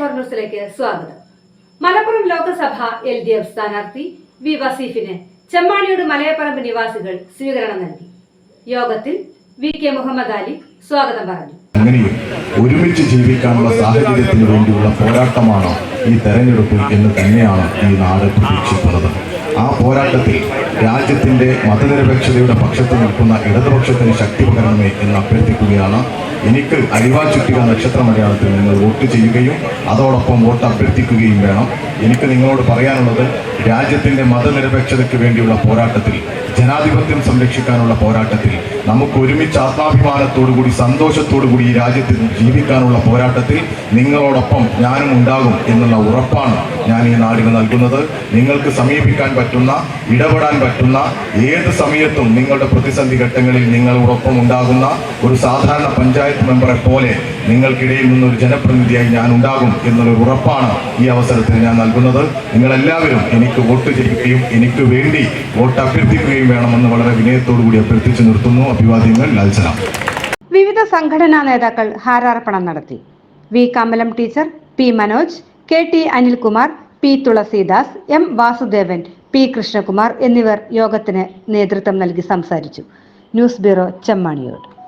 Four ന്യൂസിലേക്ക് സ്വാഗതം. Malappuram Lok Sabha L D F സ്ഥാനാർത്ഥി വി വസീഫിന് ചെമ്മാണിയോട് മലയപ്പറമ്പ് നിവാസികൾ സ്വീകരണം നൽകി. യോഗത്തിൽ വി കെ മുഹമ്മദ് അലി സ്വാഗതം പറഞ്ഞു. അങ്ങനെയും ഒരുമിച്ച് ജീവിക്കാനുള്ള സാഹചര്യത്തിന് വേണ്ടിയുള്ള പോരാട്ടമാണ് ഈ തെരഞ്ഞെടുപ്പ് എന്ന് തന്നെയാണ് ഈ നാട് പ്രതീക്ഷിക്കുന്നത്. ആ പോരാട്ടത്തിൽ രാജ്യത്തിന്റെ മതനിരപേക്ഷതയുടെ പക്ഷത്ത് നിൽക്കുന്ന ഇടതുപക്ഷത്തിന് ശക്തി പകരണമേ എന്ന് അഭ്യർത്ഥിക്കുകയാണ്. എനിക്ക് അരിവാ ചുറ്റിക നക്ഷത്രമലയാളത്തിൽ നിങ്ങൾ വോട്ട് ചെയ്യുകയും അതോടൊപ്പം വോട്ട് അഭ്യർത്ഥിക്കുകയും വേണം. എനിക്ക് നിങ്ങളോട് പറയാനുള്ളത് രാജ്യത്തിന്റെ മതനിരപേക്ഷതയ്ക്ക് വേണ്ടിയുള്ള പോരാട്ടത്തിൽ ജനാധിപത്യം സംരക്ഷിക്കാനുള്ള പോരാട്ടത്തിൽ നമുക്ക് ഒരുമിച്ച് ആത്മാഭിമാനത്തോടുകൂടി സന്തോഷത്തോടുകൂടി ഈ രാജ്യത്തിൽ ജീവിക്കാനുള്ള പോരാട്ടത്തിൽ നിങ്ങളോടൊപ്പം ഞാനും ഉണ്ടാകും എന്നുള്ള ഉറപ്പാണ് ഞാൻ ഈ നാടിന് നൽകുന്നത്. നിങ്ങൾക്ക് സമീപിക്കാൻ പറ്റുന്ന ഇടപെടാൻ പറ്റുന്ന ഏത് സമയത്തും നിങ്ങളുടെ പ്രതിസന്ധി ഘട്ടങ്ങളിൽ നിങ്ങളോടൊപ്പം ഉണ്ടാകുന്ന ഒരു സാധാരണ പഞ്ചായത്ത് മെമ്പറെ പോലെ നിങ്ങൾക്കിടയിൽ നിന്നൊരു ജനപ്രതിനിധിയായി ഞാൻ ഉണ്ടാകും എന്നുള്ളൊരു ഉറപ്പാണ് ഈ അവസരത്തിൽ ഞാൻ നൽകുന്നത്. നിങ്ങളെല്ലാവരും എനിക്ക് വോട്ട് ചെയ്യുകയും എനിക്ക് വേണ്ടി വോട്ട് അഭ്യർത്ഥിക്കുകയും വേണമെന്ന് വളരെ വിനയത്തോടു കൂടി അഭ്യർത്ഥിച്ചു നിർത്തുന്നു. അഭിവാദ്യങ്ങൾ ലാൽസലാം. വിവിധ സംഘടനാ നേതാക്കൾ ഹാരാർപ്പണം നടത്തി. V Kamalam teacher P Manoj K T Anilkumar P Thulasidas M Vasudevan P Krishnakumar എന്നിവർ യോഗത്തിന് നേതൃത്വം നൽകി സംസാരിച്ചു. News bureau Chemmaniyode.